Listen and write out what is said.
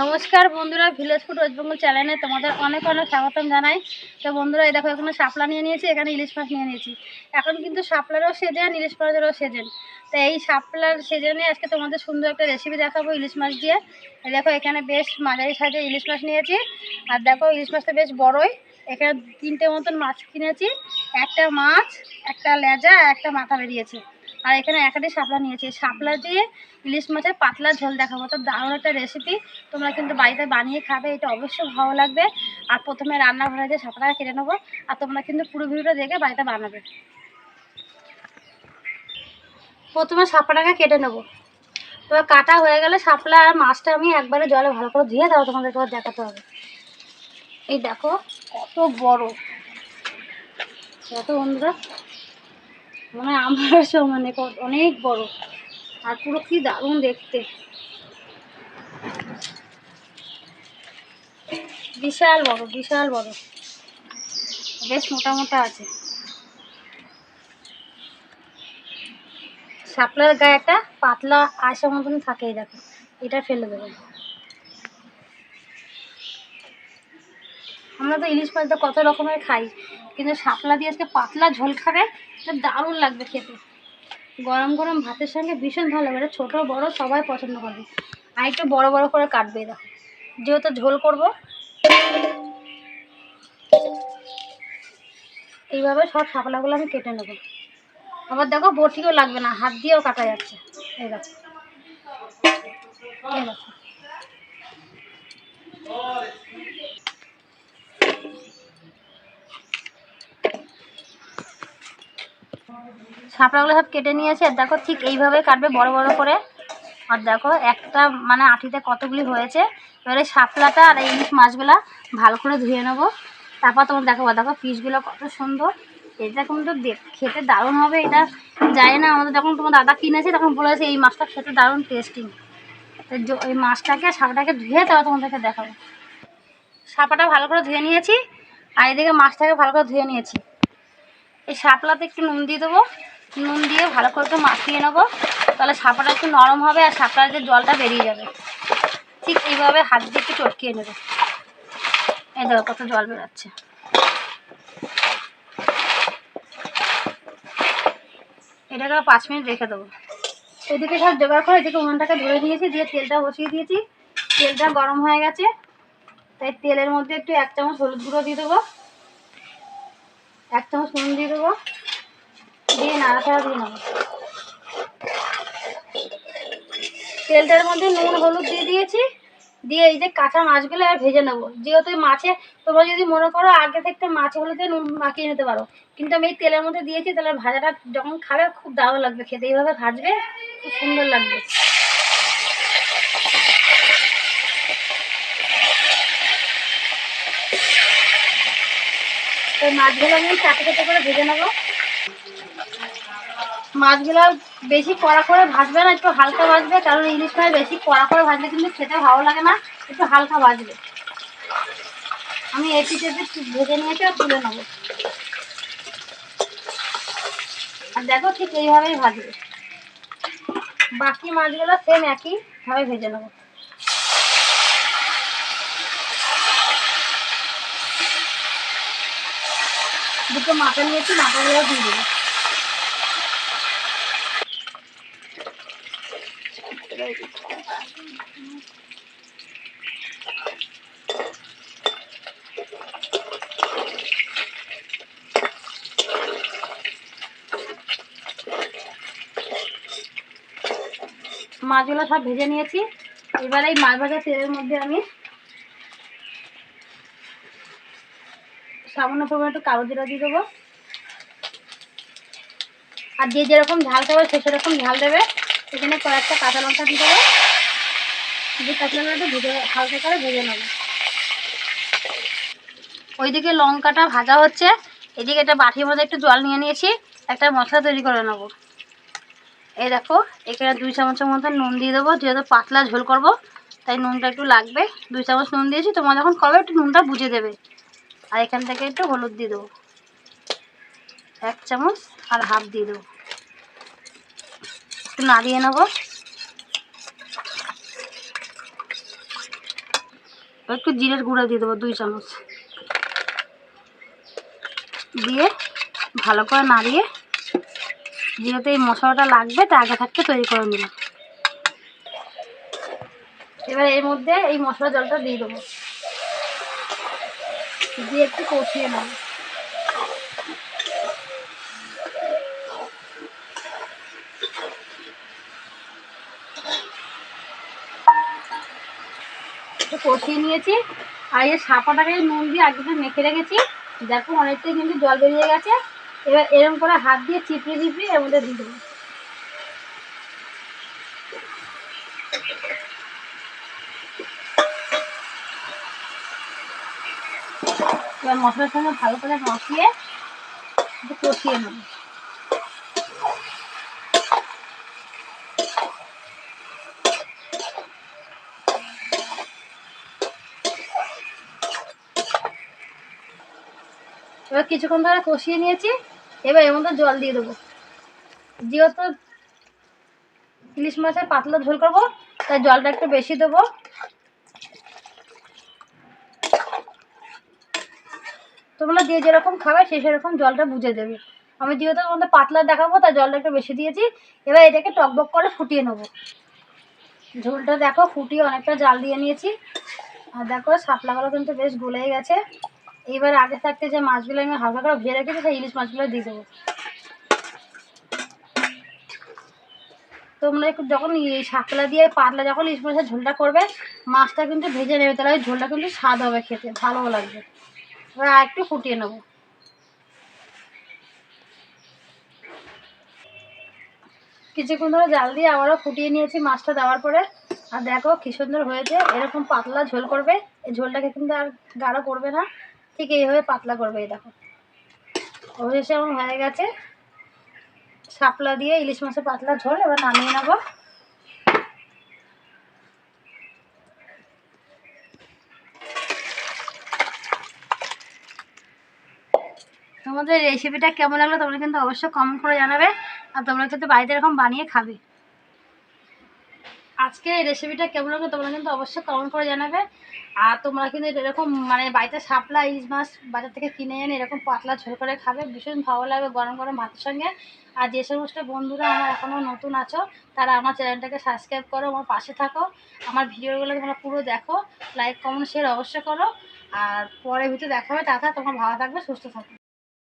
নমস্কার বন্ধুরা village food waste Bengal চ্যানেলে তোমাদের অনেক অনেক স্বাগতম জানাই। তো বন্ধুরা, এই দেখো, এখানে শাপলা নিয়ে নিয়েছি, এখানে ইলিশ মাছ নিয়ে নিয়েছি। এখন কিন্তু শাপলারও সেজেন ইলিশ মাছেরও সেজেন তো এই শাপলার সেজেনে আজকে তোমাদের সুন্দর একটা রেসিপি দেখাবো ইলিশ মাছ দিয়ে। এই দেখো, এখানে বেশ মাঝারি সাইজে ইলিশ মাছ নিয়েছি। আর দেখো, ইলিশ মাছটা বেশ বড়ই। এখানে তিনটে মতন মাছ কিনেছি। একটা মাছ, একটা লেজা, একটা মাথা বেরিয়েছে। আর এখানে একাটি শাপলা নিয়েছি। শাপলা দিয়ে ইলিশ মাছের পাতলা ঝোল দেখাবো। তো দারুণ একটা রেসিপি তোমরা কিন্তু বাড়িতে বানিয়ে খাবে, এটা অবশ্যই ভালো লাগবে। আর প্রথমে রান্নাঘরে যে শাপলাটা কেটে নেব, আর তোমরা কিন্তু পুরো ভিডিওটা দেখে বাড়িতে বানাবে। প্রথমে শাপলাটাকে কেটে নেব। তো কাটা হয়ে গেলে শাপলা আর মাছটা আমি একবারে জলে ভালো করে ধুয়ে দেবো তোমাদেরকে আবার দেখাতে হবে। এই দেখো, কত বড়। কত বন্ধুরা মানে আমার সমানে অনেক বড়। আর পুরো কি দারুণ দেখতে। বিশাল বড় বিশাল বড়। বেশ মোটা মোটা আছে। শাপলার গায়েটা পাতলা আশা মতন থাকে দেখো। এটা ফেলে দেবো। আমরা তো ইলিশ মাছটা কত রকমের খাই, কিন্তু শাপলা দিয়ে আজকে পাতলা ঝোল খাবে, এটা দারুণ লাগবে খেতে। গরম গরম ভাতের সঙ্গে ভীষণ ভালো লাগে ছোট বড় সবাই পছন্দ করবে আর একটু বড় বড় করে কাটবে, দেখো। যেহেতু ঝোল করব, এইভাবে সব শাপলাগুলো আমি কেটে নেব। আবার দেখো বটিও লাগবে না, হাত দিয়েও কাটা যাচ্ছে। এই দেখো। এই দেখো। শাপলাগুলো সব কেটে নিয়েছে দেখো ঠিক এইভাবে কাটবে বড় বড় করে। আর দেখো একটা মানে আঠিতে কতগুলি হয়েছে। এবারে শাপলাটা আর এই ইলিশ মাছগুলা ভালো করে ধুয়ে নেব। তারপর তোমার দেখো দেখো পিসগুলো কত সুন্দর। এটা কিন্তু খেতে দারুণ হবে, এটা জানি না। আমাদের যখন তোমার দাদা কিনেছে, তখন বলেছে এই মাছটা খেতে দারুণ টেস্টিং এই মাছটাকে শাপটাকে ধুয়ে তারপর তোমাদেরকে দেখাবো। শাপাটা ভালো করে ধুয়ে নিয়েছি, আর এদিকে মাছটাকে ভালো করে ধুয়ে নিয়েছি। এই শাপলাতে একটু নুন দিয়ে দেবো। নুন দিয়ে ভালো করে একটু মাখিয়ে নেব। তাহলে শাপাটা একটু নরম হবে আর শাপলার যে জলটা বেরিয়ে যাবে। ঠিক এইভাবে হাত দিয়ে একটু চটকিয়ে নেবে। এই দেখো কত জল বেরোচ্ছে। এটাকে পাঁচ মিনিট রেখে দেবো। এদিকে সব জোগাড় করে এদিকে উনুনটাকে ধরে দিয়েছি দিয়ে তেলটা বসিয়ে দিয়েছি। তেলটা গরম হয়ে গেছে। তাই তেলের মধ্যে একটু এক চামচ হলুদ গুঁড়ো দিয়ে দেবো। এক চামচ নুন দিয়ে দেবো। তেলটার মধ্যে নুন, হলুদ দিয়ে দিয়েছি। দিয়ে এই যে কাঁচা মাছগুলো আর ভেজে নেব। যেহেতু মাছে, তোমরা যদি মনে করো আগে থেকে মাছ হলুদে নুন মাখিয়ে নিতে পারো, কিন্তু আমি এই তেলের মধ্যে দিয়েছি, তাহলে ভাজাটা যখন খাবে, খুব দারুণ লাগবে খেতে। এইভাবে ভাজবে, খুব সুন্দর লাগবে। তো মাছগুলো আমি চাটে চাটে করে ভেজে নেব। মাছগুলো বেশি কড়া করে ভাজবে না, একটু হালকা ভাজবে, কারণ ইলিশ মাছ বেশি কড়া করে ভাজলে কিন্তু খেতে ভালো লাগে না, একটু হালকা ভাজবে। আমি এটি টেপে ভেজে নিয়েছি আর তুলে নেব। আর দেখো ঠিক এইভাবেই ভাজবে। বাকি মাছগুলো সেম একইভাবে ভেজে নেব। দুটো মাথা নিয়েছি মাথাগুলো দিয়ে দেবো। মাছগুলো সব ভেজে নিয়েছি। এবার এই মাছ ভাজা তেলের মধ্যে আমি সামান্য পরিমাণ একটু কালো জিরা দিয়ে দেবো। আর যে যেরকম ঝাল খাবে সে সেরকম ঝাল দেবে। এখানে কয়েকটা কাঁচা লঙ্কা দিয়ে দেবো। দিয়ে কাঁচা লঙ্কাটা ভেজে হালকা করে ভেজে নেব। ওইদিকে লঙ্কাটা ভাজা হচ্ছে। এদিকে একটা বাটির মধ্যে একটু জল নিয়ে নিয়েছি। একটা মশলা তৈরি করে নেব। এই দেখো, এখানে দুই চামচের মতো নুন দিয়ে দেবো। যেহেতু পাতলা ঝোল করব, তাই নুনটা একটু লাগবে। দুই চামচ নুন দিয়েছি। তোমরা যখন করবে, একটু নুনটা বুঝে দেবে। আর এখান থেকে একটু হলুদ দিয়ে দেবো। এক চামচ আর হাফ দিয়ে দেবো। একটু নাড়িয়ে নেব। একটু জিরের গুঁড়া দিয়ে দেবো, দুই চামচ। দিয়ে ভালো করে নাড়িয়ে, যেহেতু এই মশলাটা লাগবে, তা আগে থাকতে তৈরি করে নিলাম এবার এর মধ্যে এই মশলা জলটা দিয়ে দেবো। দিয়ে একটু কষিয়ে নেব। একটু কষিয়ে নিয়েছি। আর এই সাপাটাকে নুন দিয়ে আগে মেখে রেখেছি। দেখো অনেকটাই কিন্তু জল বেরিয়ে গেছে। এবার এরকম করে হাত দিয়ে চিপড়ে চিপড়ে এর মধ্যে দিয়ে এবার মশলার সঙ্গে ভালো করে মশিয়ে কষিয়ে নেব। এবার কিছুক্ষণ ধরে কষিয়ে নিয়েছি, এবার এর মধ্যে জল দিয়ে দেবো। যেহেতু ইলিশ মাছের পাতলা ঝোল করব, তাই জলটা একটু বেশি দেবো। তোমরা যে যেরকম খাবে, সে সেরকম জলটা বুঝে দেবে। আমি যেহেতু তোমাদের পাতলা দেখাবো, তাই জলটা একটু বেশি দিয়েছি। এবার এটাকে টকবক করে ফুটিয়ে নেব। ঝোলটা দেখো, ফুটিয়ে অনেকটা জাল দিয়ে নিয়েছি। আর দেখো, শাপলাগুলো কিন্তু বেশ গলে গেছে। এবার আগে থাকতে যে মাছগুলো আমি হালকা করে ভেজে রেখেছি, সেই ইলিশ মাছগুলো দিয়ে দেবো। তোমরা একটু যখন শাকলা দিয়ে পাতলা যখন ইলিশ মাছের ঝোলটা করবে, মাছটা কিন্তু ভেজে নেবে, তাহলে ওই ঝোলটা কিন্তু স্বাদ হবে খেতে, ভালোও লাগবে। এবার আর একটু ফুটিয়ে নেব। কিছুক্ষণ ধরে জাল দিয়ে আবারও ফুটিয়ে নিয়েছি মাছটা দেওয়ার পরে। আর দেখো কি সুন্দর হয়েছে, এরকম পাতলা ঝোল করবে, এই ঝোলটাকে কিন্তু আর গাঢ় করবে না। ঠিক এইভাবে পাতলা করবে এই দেখো। অবশেষে আমার হয়ে গেছে। শাপলা দিয়ে ইলিশ মাছের পাতলা ঝোল, এবার নামিয়ে নেব। তোমাদের রেসিপিটা কেমন লাগল তোমরা কিন্তু অবশ্যই কমেন্ট করে জানাবে। আর তোমরা কিন্তু বাড়িতে এরকম বানিয়ে খাবে। আজকে এই রেসিপিটা কেমন লাগল তোমরা কিন্তু অবশ্যই কমেন্ট করে জানাবে। আর তোমরা কিন্তু এরকম মানে বাড়িতে শাপলা ইলিশ মাছ বাজার থেকে কিনে এনে এরকম পাতলা ঝোল করে খাবে। ভীষণ ভালো লাগবে গরম গরম ভাতের সঙ্গে। আর যে সমস্ত বন্ধুরা আমার এখনও নতুন আছো, তারা আমার চ্যানেলটাকে সাবস্ক্রাইব করো, আমার পাশে থাকো। আমার ভিডিওগুলো তোমরা পুরো দেখো। লাইক কমেন্ট শেয়ার অবশ্যই করো। আর পরে ভিডিও দেখা হবে। টাটা, তোমার ভালো থাকবে, সুস্থ থাকবে।